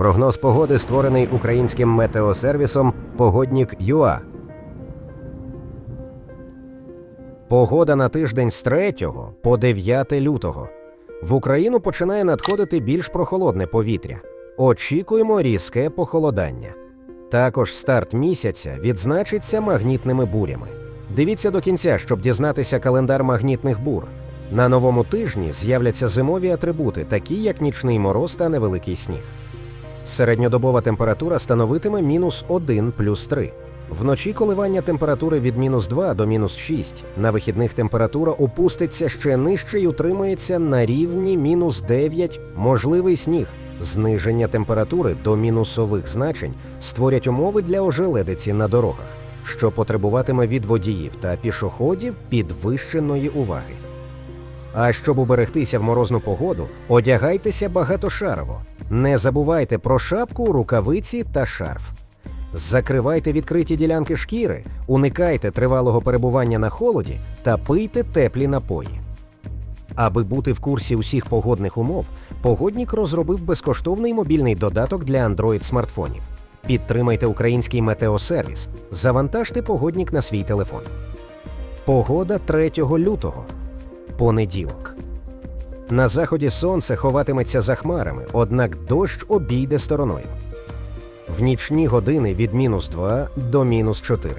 Прогноз погоди створений українським метеосервісом Погоднік ЮА. Погода на тиждень з 3 по 9 лютого. В Україну починає надходити більш прохолодне повітря. Очікуємо різке похолодання. Також старт місяця відзначиться магнітними бурями. Дивіться до кінця, щоб дізнатися календар магнітних бур. На новому тижні з'являться зимові атрибути, такі як нічний мороз та невеликий сніг. Середньодобова температура становитиме мінус 1 плюс 3. Вночі коливання температури від мінус 2 до мінус 6. На вихідних температура опуститься ще нижче і утримається на рівні мінус 9, можливий сніг. Зниження температури до мінусових значень створять умови для ожеледиці на дорогах, що потребуватиме від водіїв та пішоходів підвищеної уваги. А щоб уберегтися в морозну погоду, одягайтеся багатошарово. Не забувайте про шапку, рукавиці та шарф. Закривайте відкриті ділянки шкіри, уникайте тривалого перебування на холоді та пийте теплі напої. Аби бути в курсі усіх погодних умов, погоднік розробив безкоштовний мобільний додаток для Android смартфонів. Підтримайте український метеосервіс, завантажте погоднік на свій телефон. Погода 3 лютого. Понеділок. На заході сонце ховатиметься за хмарами, однак дощ обійде стороною. В нічні години від мінус 2 до мінус 4.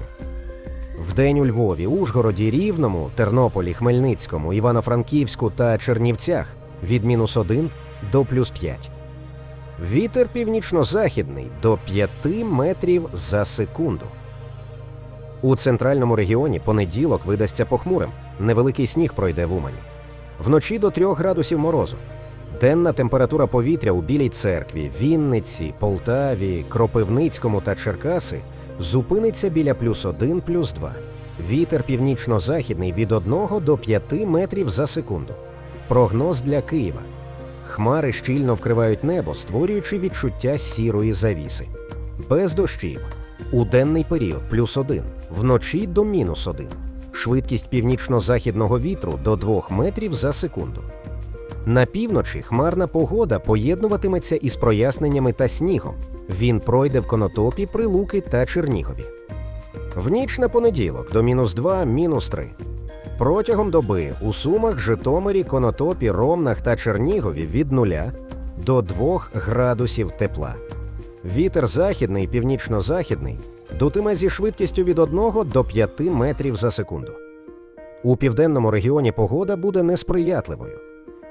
Вдень у Львові, Ужгороді, Рівному, Тернополі, Хмельницькому, Івано-Франківську та Чернівцях від мінус 1 до плюс 5. Вітер північно-західний до 5 метрів за секунду. У центральному регіоні понеділок видасться похмурим. Невеликий сніг пройде в Умані. Вночі до 3 градусів морозу. Денна температура повітря у Білій церкві, Вінниці, Полтаві, Кропивницькому та Черкаси зупиниться біля плюс 1, плюс 2. Вітер північно-західний від 1 до 5 метрів за секунду. Прогноз для Києва. Хмари щільно вкривають небо, створюючи відчуття сірої завіси. Без дощів. У денний період плюс 1, вночі до мінус 1. Швидкість північно-західного вітру до 2 метрів за секунду. На півночі хмарна погода поєднуватиметься із проясненнями та снігом. Він пройде в Конотопі, Прилуки та Чернігові. В ніч на понеділок до мінус 2, мінус 3. Протягом доби у Сумах, Житомирі, Конотопі, Ромнах та Чернігові від 0 до 2 градусів тепла. Вітер західний, північно-західний дутиме зі швидкістю від 1 до 5 метрів за секунду. У південному регіоні погода буде несприятливою.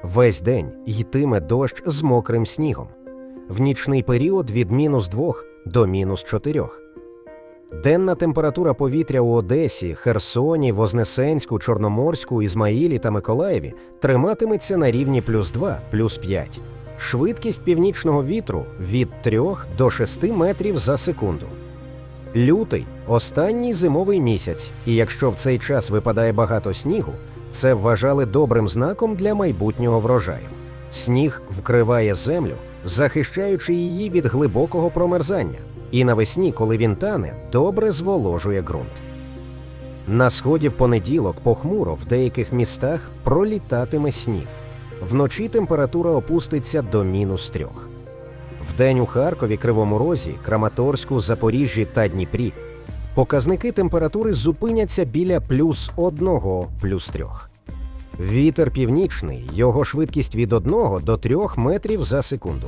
Весь день йтиме дощ з мокрим снігом. В нічний період від мінус 2 до мінус 4. Денна температура повітря у Одесі, Херсоні, Вознесенську, Чорноморську, Ізмаїлі та Миколаєві триматиметься на рівні плюс 2, плюс 5. Швидкість північного вітру від 3 до 6 метрів за секунду. Лютий останній зимовий місяць, і якщо в цей час випадає багато снігу, це вважали добрим знаком для майбутнього врожаю. Сніг вкриває землю, захищаючи її від глибокого промерзання, і навесні, коли він тане, добре зволожує ґрунт. На сході в понеділок похмуро в деяких містах пролітатиме сніг. Вночі температура опуститься до мінус трьох. Вдень у Харкові, Кривому Розі, Краматорську, Запоріжжі та Дніпрі показники температури зупиняться біля плюс одного, плюс трьох. Вітер північний, його швидкість від 1 до 3 метрів за секунду.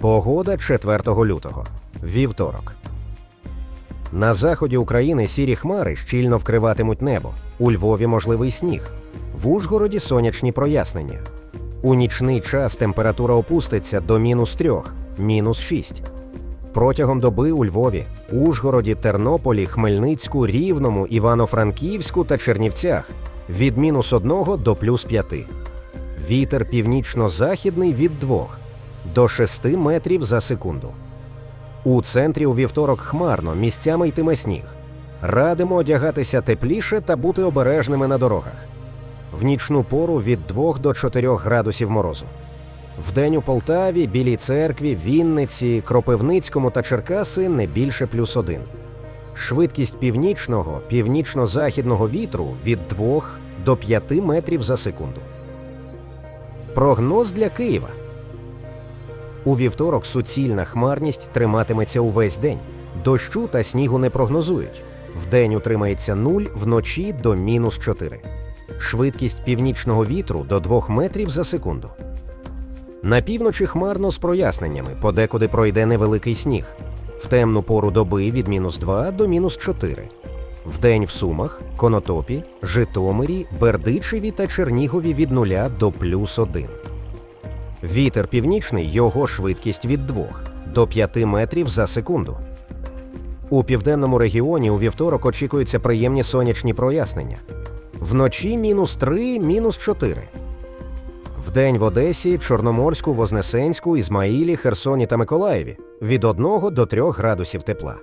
Погода 4 лютого. Вівторок. На заході України сірі хмари щільно вкриватимуть небо. У Львові можливий сніг. В Ужгороді сонячні прояснення. У нічний час температура опуститься до мінус 3, мінус 6. Протягом доби у Львові, Ужгороді, Тернополі, Хмельницьку, Рівному, Івано-Франківську та Чернівцях від мінус 1 до плюс 5. Вітер північно-західний від 2 до 6 метрів за секунду. У центрі у вівторок хмарно, місцями йтиме сніг. Радимо одягатися тепліше та бути обережними на дорогах. В нічну пору від 2 до 4 градусів морозу. Вдень у Полтаві, Білій церкві, Вінниці, Кропивницькому та Черкаси не більше плюс 1. Швидкість північного, північно-західного вітру від 2 до 5 метрів за секунду. Прогноз для Києва. У вівторок суцільна хмарність триматиметься увесь день. Дощу та снігу не прогнозують. Вдень утримається 0, вночі до мінус 4. Швидкість північного вітру до 2 метрів за секунду. На півночі хмарно з проясненнями, подекуди пройде невеликий сніг. В темну пору доби від мінус 2 до мінус 4. Вдень в Сумах, Конотопі, Житомирі, Бердичеві та Чернігові від 0 до плюс 1. Вітер північний, його швидкість від 2 до 5 метрів за секунду. У південному регіоні у вівторок очікуються приємні сонячні прояснення. Вночі мінус 3, мінус 4. Вдень в Одесі, Чорноморську, Вознесенську, Ізмаїлі, Херсоні та Миколаєві від 1 до 3 градусів тепла.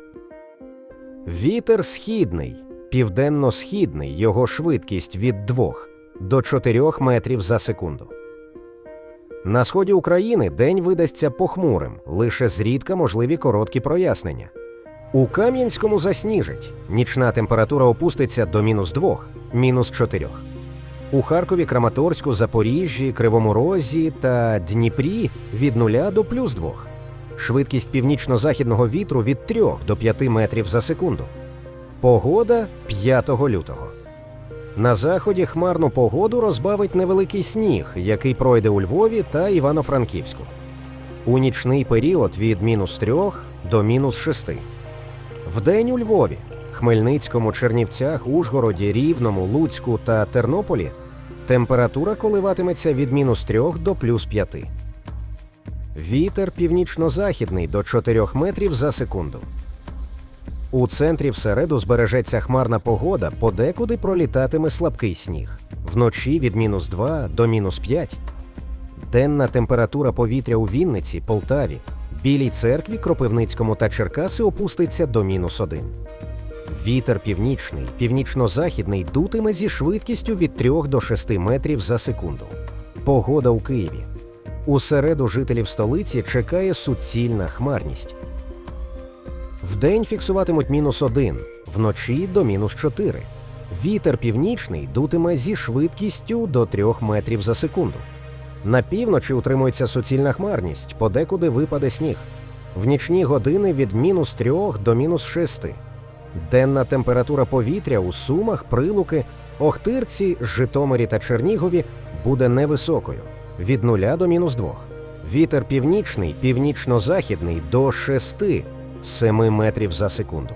Вітер східний, південно-східний, його швидкість від 2 до 4 метрів за секунду. На сході України день видасться похмурим, лише зрідка можливі короткі прояснення. У Кам'янському засніжить, нічна температура опуститься до мінус 2, мінус 4. У Харкові, Краматорську, Запоріжжі, Кривому Розі та Дніпрі від 0 до плюс 2. Швидкість північно-західного вітру від 3 до 5 метрів за секунду. Погода 5 лютого. На заході хмарну погоду розбавить невеликий сніг, який пройде у Львові та Івано-Франківську. У нічний період від мінус 3 до мінус 6. Вдень у Львові, Хмельницькому, Чернівцях, Ужгороді, Рівному, Луцьку та Тернополі температура коливатиметься від мінус 3 до плюс 5. Вітер північно-західний до 4 метрів за секунду. У центрі в середу збережеться хмарна погода, подекуди пролітатиме слабкий сніг. Вночі від мінус 2 до мінус 5. Денна температура повітря у Вінниці, Полтаві, Білій церкві, Кропивницькому та Черкаси опуститься до мінус 1. Вітер північний, північно-західний дутиме зі швидкістю від 3 до 6 метрів за секунду. Погода у Києві. У середу жителів столиці чекає суцільна хмарність. Вдень фіксуватимуть мінус 1, вночі до мінус 4. Вітер північний дутиме зі швидкістю до 3 метрів за секунду. На півночі утримується суцільна хмарність, подекуди випаде сніг. В нічні години від мінус 3 до мінус 6. Денна температура повітря у Сумах, Прилуки, Охтирці, Житомирі та Чернігові буде невисокою від 0 до мінус 2. Вітер північний, північно-західний до 6 7 метрів за секунду.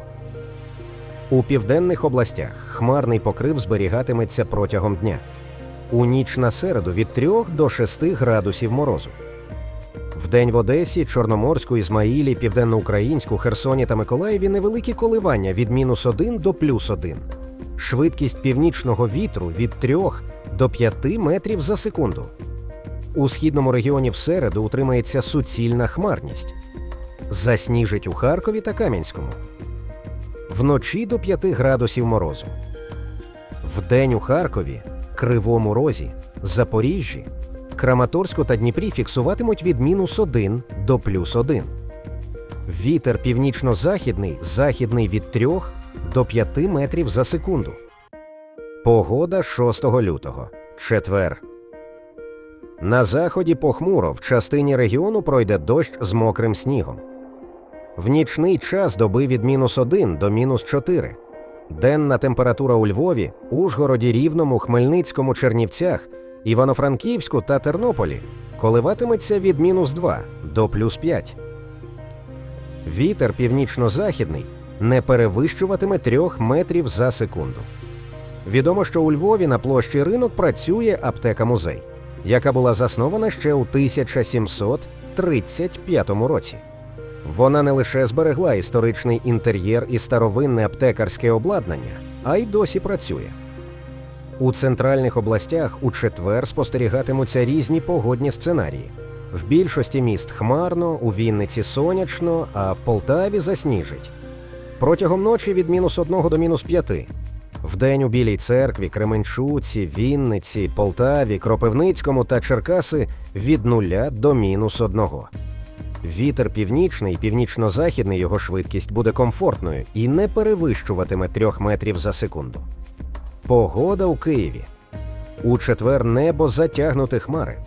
У південних областях хмарний покрив зберігатиметься протягом дня. У ніч на середу від 3 до 6 градусів морозу. Вдень в Одесі, Чорноморську, Ізмаїлі, Південноукраїнську, Херсоні та Миколаєві невеликі коливання від мінус 1 до плюс 1. Швидкість північного вітру від 3 до 5 метрів за секунду. У східному регіоні в середу утримається суцільна хмарність. Засніжить у Харкові та Кам'янському. Вночі до 5 градусів морозу. Вдень у Харкові, Кривому Розі, Запоріжжі, Краматорську та Дніпрі фіксуватимуть від мінус 1 до плюс 1. Вітер північно-західний, західний від 3 до 5 метрів за секунду. Погода 6 лютого. Четвер. На заході похмуро в частині регіону пройде дощ з мокрим снігом. В нічний час доби від мінус 1 до мінус 4. Денна температура у Львові, Ужгороді, Рівному, Хмельницькому, Чернівцях, Івано-Франківську та Тернополі коливатиметься від мінус 2 до плюс 5. Вітер північно-західний не перевищуватиме 3 метрів за секунду. Відомо, що у Львові на площі ринок працює аптека музей, яка була заснована ще у 1735 році. Вона не лише зберегла історичний інтер'єр і старовинне аптекарське обладнання, а й досі працює. У центральних областях у четвер спостерігатимуться різні погодні сценарії. В більшості міст хмарно, у Вінниці сонячно, а в Полтаві засніжить. Протягом ночі від мінус 1 до мінус 5. Вдень у Білій церкві, Кременчуці, Вінниці, Полтаві, Кропивницькому та Черкаси від 0 до мінус 1. Вітер північний, північно-західний його швидкість буде комфортною і не перевищуватиме 3 метрів за секунду. Погода у Києві. У четвер небо затягнуте хмари.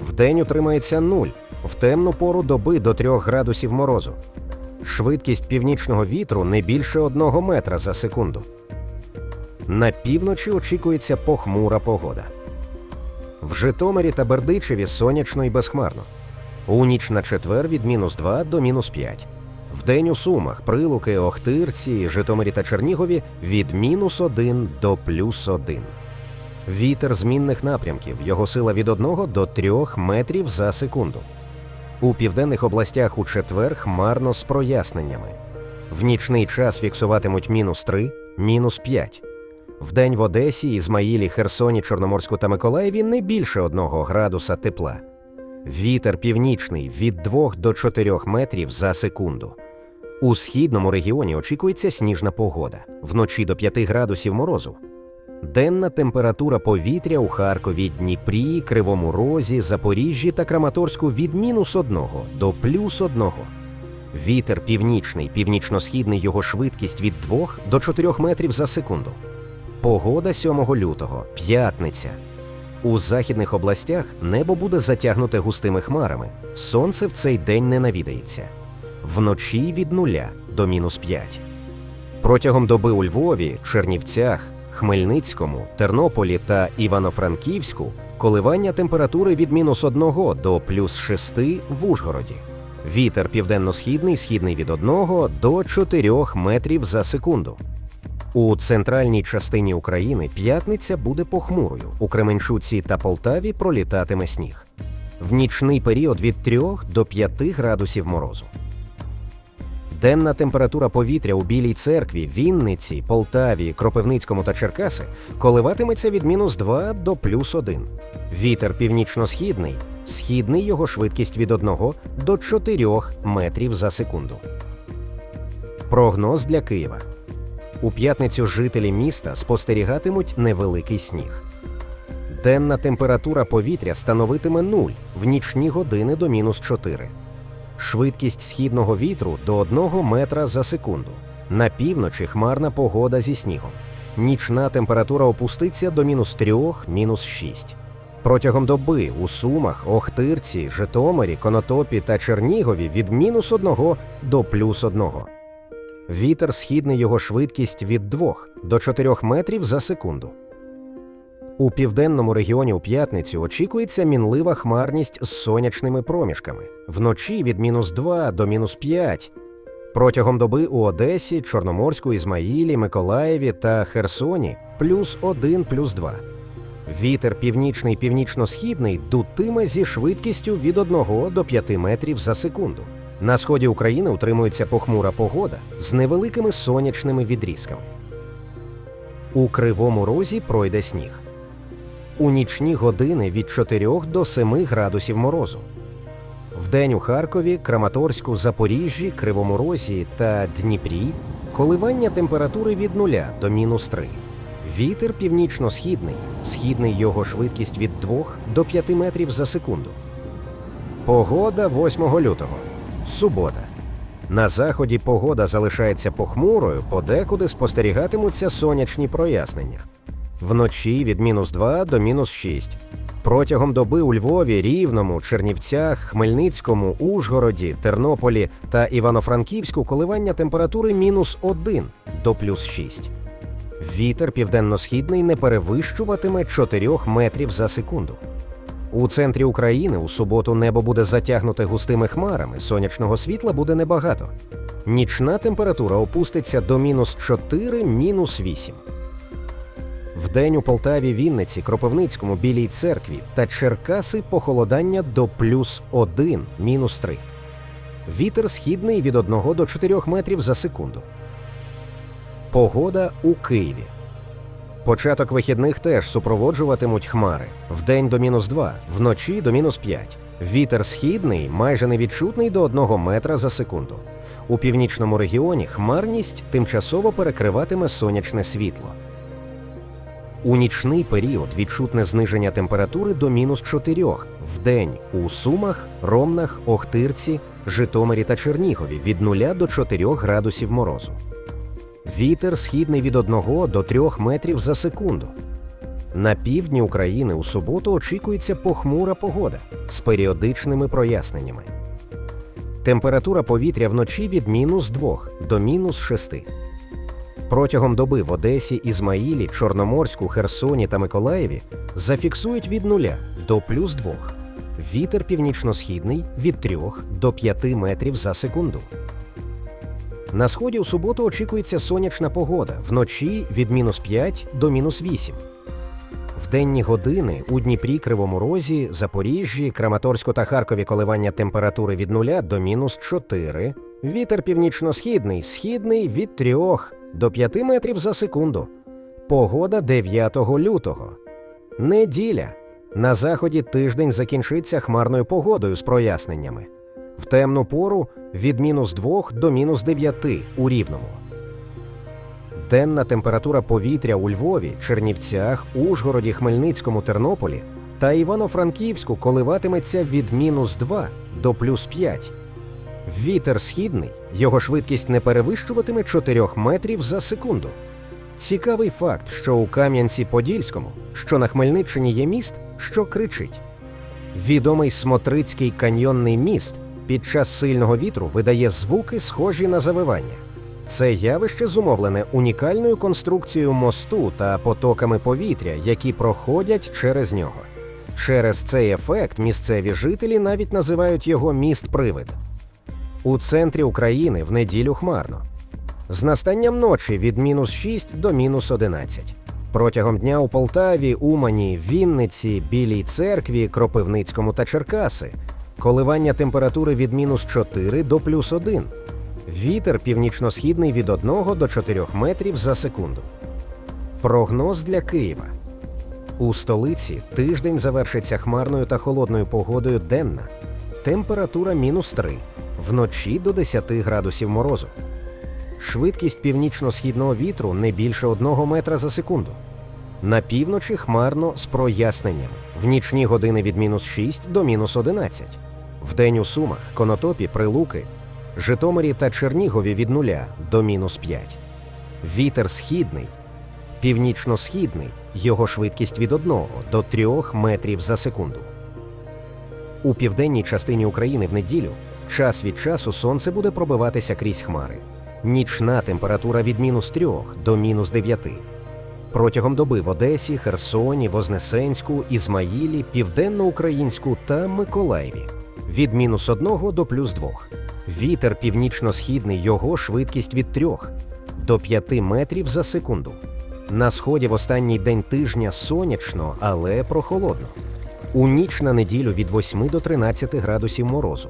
Вдень утримається 0, в темну пору доби до 3 градусів морозу. Швидкість північного вітру не більше 1 метра за секунду. На півночі очікується похмура погода. В Житомирі та Бердичеві сонячно і безхмарно. У ніч на четвер від мінус 2 до мінус 5. Вдень у Сумах, Прилуки, Охтирці, Житомирі та Чернігові від мінус 1 до плюс 1. Вітер змінних напрямків, його сила від 1 до 3 метрів за секунду. У південних областях у четвер хмарно з проясненнями. В нічний час фіксуватимуть мінус 3, мінус 5. Вдень в Одесі, Ізмаїлі, Херсоні, Чорноморську та Миколаєві не більше 1 градуса тепла. Вітер північний від 2 до 4 метрів за секунду. У східному регіоні очікується сніжна погода, вночі до 5 градусів морозу. Денна температура повітря у Харкові, Дніпрі, Кривому Розі, Запоріжжі та Краматорську від мінус 1 до плюс 1. Вітер північний, північно-східний його швидкість від 2 до 4 метрів за секунду. Погода 7 лютого, п'ятниця. У західних областях небо буде затягнуте густими хмарами. Сонце в цей день не навідається. Вночі від 0 до мінус 5. Протягом доби у Львові, Чернівцях, Хмельницькому, Тернополі та Івано-Франківську коливання температури від мінус 1 до плюс 6 в Ужгороді. Вітер південно-східний, східний від 1 до 4 метрів за секунду. У центральній частині України п'ятниця буде похмурою. У Кременчуці та Полтаві пролітатиме сніг. В нічний період від 3 до 5 градусів морозу. Денна температура повітря у Білій церкві, Вінниці, Полтаві, Кропивницькому та Черкаси коливатиметься від мінус 2 до плюс 1. Вітер північно-східний, східний його швидкість від 1 до 4 метрів за секунду. Прогноз для Києва. У п'ятницю жителі міста спостерігатимуть невеликий сніг. Денна температура повітря становитиме 0 в нічні години до мінус 4. Швидкість східного вітру до 1 метра за секунду. На півночі хмарна погода зі снігом. Нічна температура опуститься до мінус 3, мінус 6. Протягом доби у Сумах, Охтирці, Житомирі, Конотопі та Чернігові від мінус 1 до плюс 1. Вітер східний його швидкість від 2 до 4 метрів за секунду. У південному регіоні у п'ятницю очікується мінлива хмарність з сонячними проміжками. Вночі від мінус 2 до мінус 5. Протягом доби у Одесі, Чорноморську, Ізмаїлі, Миколаєві та Херсоні плюс 1 плюс 2. Вітер північний північно-східний дутиме зі швидкістю від 1 до 5 метрів за секунду. На сході України утримується похмура погода з невеликими сонячними відрізками. У Кривому Розі пройде сніг. У нічні години від 4 до 7 градусів морозу. Вдень у Харкові, Краматорську, Запоріжжі, Кривому Розі та Дніпрі коливання температури від 0 до мінус 3. Вітер північно-східний, східний його швидкість від 2 до 5 метрів за секунду. Погода 8 лютого. Субота. На заході погода залишається похмурою, подекуди спостерігатимуться сонячні прояснення. Вночі від мінус 2 до мінус 6. Протягом доби у Львові, Рівному, Чернівцях, Хмельницькому, Ужгороді, Тернополі та Івано-Франківську коливання температури мінус 1 до плюс 6. Вітер південно-східний не перевищуватиме 4 метрів за секунду. У центрі України у суботу небо буде затягнуте густими хмарами, сонячного світла буде небагато. Нічна температура опуститься до мінус 4, мінус 8. Вдень у Полтаві, Вінниці, Кропивницькому, Білій церкві та Черкаси похолодання до плюс 1, мінус 3. Вітер східний від 1 до 4 метрів за секунду. Погода у Києві. Початок вихідних теж супроводжуватимуть хмари. Вдень до мінус 2, вночі до мінус 5. Вітер східний майже невідчутний до 1 метра за секунду. У північному регіоні хмарність тимчасово перекриватиме сонячне світло. У нічний період відчутне зниження температури до мінус 4, вдень у Сумах, Ромнах, Охтирці, Житомирі та Чернігові від 0 до 4 градусів морозу. Вітер східний від 1 до 3 метрів за секунду. На півдні України у суботу очікується похмура погода з періодичними проясненнями. Температура повітря вночі від мінус 2 до мінус 6. Протягом доби в Одесі, Ізмаїлі, Чорноморську, Херсоні та Миколаєві зафіксують від 0 до плюс 2. Вітер північно-східний від 3 до 5 метрів за секунду. На сході у суботу очікується сонячна погода, вночі від мінус 5 до мінус 8. В денні години у Дніпрі, Кривому Розі, Запоріжжі, Краматорську та Харкові коливання температури від 0 до мінус 4. Вітер північно-східний, східний від 3 до 5 метрів за секунду. Погода 9 лютого. Неділя. На заході тиждень закінчиться хмарною погодою з проясненнями. В темну пору від мінус 2 до мінус 9 у рівному. Денна температура повітря у Львові, Чернівцях, Ужгороді, Хмельницькому, Тернополі та Івано-Франківську коливатиметься від мінус 2 до плюс 5. Вітер східний, його швидкість не перевищуватиме 4 метрів за секунду. Цікавий факт, що у Кам'янці-Подільському, що на Хмельниччині є міст, що кричить. Відомий Смотрицький каньйонний міст під час сильного вітру видає звуки, схожі на завивання. Це явище зумовлене унікальною конструкцією мосту та потоками повітря, які проходять через нього. Через цей ефект місцеві жителі навіть називають його міст-привид. У центрі України в неділю хмарно. З настанням ночі від мінус 6 до мінус 11. Протягом дня у Полтаві, Умані, Вінниці, Білій церкві, Кропивницькому та Черкаси коливання температури від мінус 4 до плюс 1. Вітер північно-східний від 1 до 4 метрів за секунду. Прогноз для Києва. У столиці тиждень завершиться хмарною та холодною погодою денна. Температура мінус 3, вночі до 10 градусів морозу. Швидкість північно-східного вітру не більше 1 метра за секунду. На півночі хмарно з проясненнями. В нічні години від мінус 6 до мінус 11. Вдень у Сумах, Конотопі, Прилуки, Житомирі та Чернігові від 0 до мінус 5. Вітер східний, північно-східний, його швидкість від 1 до 3 метрів за секунду. У південній частині України в неділю час від часу сонце буде пробиватися крізь хмари. Нічна температура від мінус 3 до мінус 9. Протягом доби в Одесі, Херсоні, Вознесенську, Ізмаїлі, Південноукраїнську та Миколаєві від мінус 1 до плюс 2. Вітер північно-східний, його швидкість від 3 до 5 метрів за секунду. На сході в останній день тижня сонячно, але прохолодно. У ніч на неділю від 8 до 13 градусів морозу.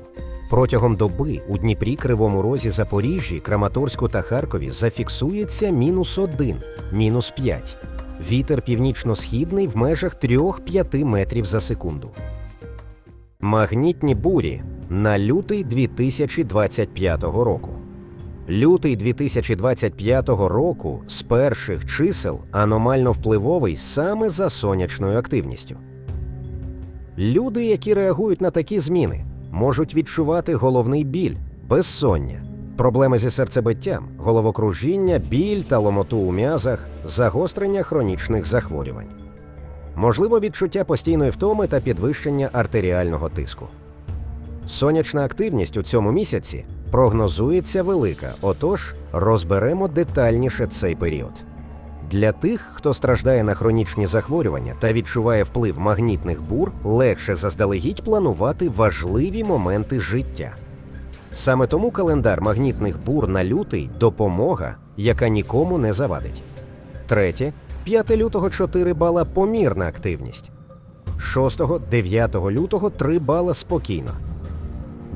Протягом доби у Дніпрі, Кривому Розі, Запоріжжі, Краматорську та Харкові зафіксується мінус 1, мінус 5. Вітер північно-східний в межах 3-5 метрів за секунду. Магнітні бурі на лютий 2025 року. Лютий 2025 року з перших чисел аномально впливовий саме за сонячною активністю. Люди, які реагують на такі зміни, можуть відчувати головний біль, безсоння, проблеми зі серцебиттям, головокружіння, біль та ломоту у м'язах, загострення хронічних захворювань. Можливо, відчуття постійної втоми та підвищення артеріального тиску. Сонячна активність у цьому місяці прогнозується велика, отож розберемо детальніше цей період. Для тих, хто страждає на хронічні захворювання та відчуває вплив магнітних бур, легше заздалегідь планувати важливі моменти життя. Саме тому календар магнітних бур на лютий допомога, яка нікому не завадить. Третє 5 лютого 4 бала помірна активність. 6-9 лютого 3 бала спокійно.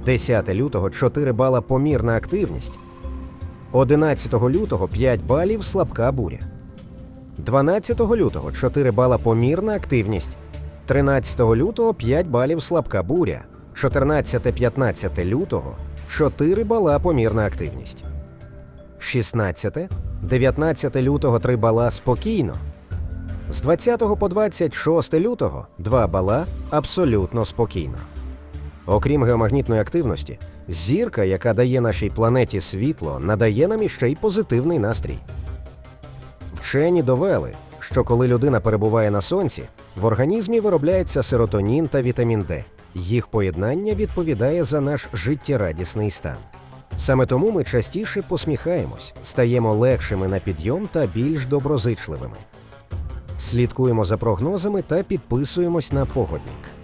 10 лютого 4 бала помірна активність. 11 лютого 5 балів слабка буря. 12 лютого 4 бала помірна активність. 13 лютого 5 балів слабка буря. 14-15 лютого 4 бала помірна активність. 16, 19 лютого 3 бала спокійно. З 20 по 26 лютого 2 бала абсолютно спокійно. Окрім геомагнітної активності, зірка, яка дає нашій планеті світло, надає нам іще й позитивний настрій. Вчені довели, що коли людина перебуває на сонці, в організмі виробляється серотонін та вітамін Д. Їх поєднання відповідає за наш життєрадісний стан. Саме тому ми частіше посміхаємось, стаємо легшими на підйом та більш доброзичливими. Слідкуємо за прогнозами та підписуємось на погодник.